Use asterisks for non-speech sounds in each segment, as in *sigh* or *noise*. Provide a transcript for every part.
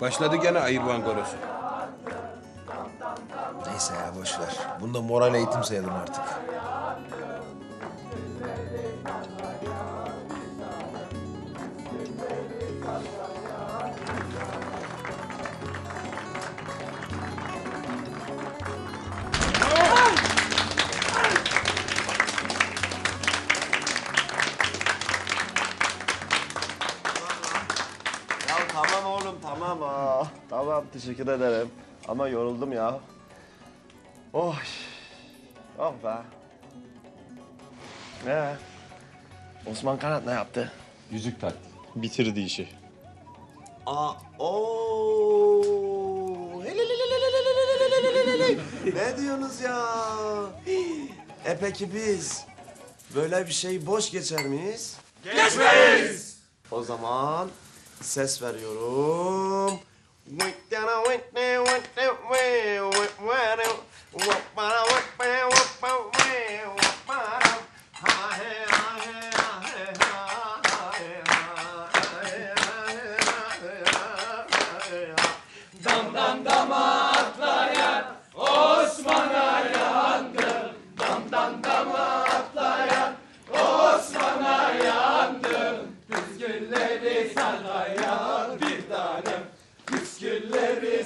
Başladı gene ayırvan korosu. Neyse ya boş ver. Bunu moral eğitim sayalım artık. Tamam teşekkür ederim. Ama yoruldum ya. Oh. Oh be. Ne? Osman Kanat ne yaptı? Yüzük taktı. Bitirdi işi. Aa, ooo. ne diyorsunuz ya? E peki biz böyle bir şey boş geçer miyiz? Geçmeyiz. O zaman ses veriyorum. Dum dum dum. Ah.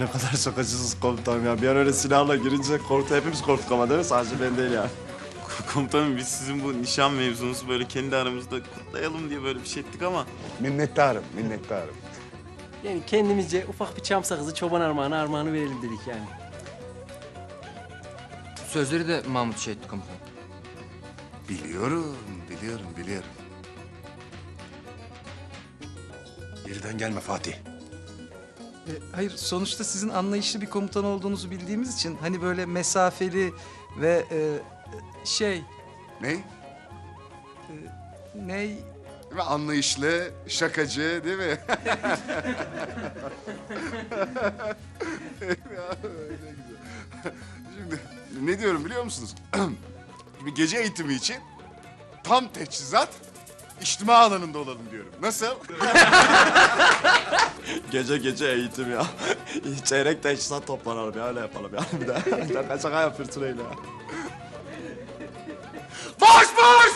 Ne kadar şakacısınız komutanım ya. Bir an öyle silahla girince korktu. Hepimiz korktuk ama değil mi? Sadece ben değil yani. Komutanım biz sizin bu nişan mevzunuzu böyle kendi aramızda kutlayalım diye böyle bir şey ettik ama Minnettarım, minnettarım. Yani kendimizce ufak bir çam sakızı çoban armağanı armağanı verelim dedik yani. Sözleri de Mahmut şey etti komutanım. Biliyorum, biliyorum, biliyorum. Geriden gelme Fatih. E, Hayır, sonuçta sizin anlayışlı bir komutan olduğunuzu bildiğimiz için hani böyle mesafeli ve e, şey Ne? ney Ve anlayışlı, şakacı değil mi? Ya, ne güzel. Şimdi ne diyorum biliyor musunuz? *clears throat* Şimdi gece eğitimi için tam teçhizat içtima alanında olalım diyorum. Nasıl? *laughs* Gece gece eğitim ya. *laughs* Çeyrek teçhizat toplanalım ya. Öyle yapalım ya. Bir de *laughs* şaka şaka yapıyorsun öyle ya. Boş boş!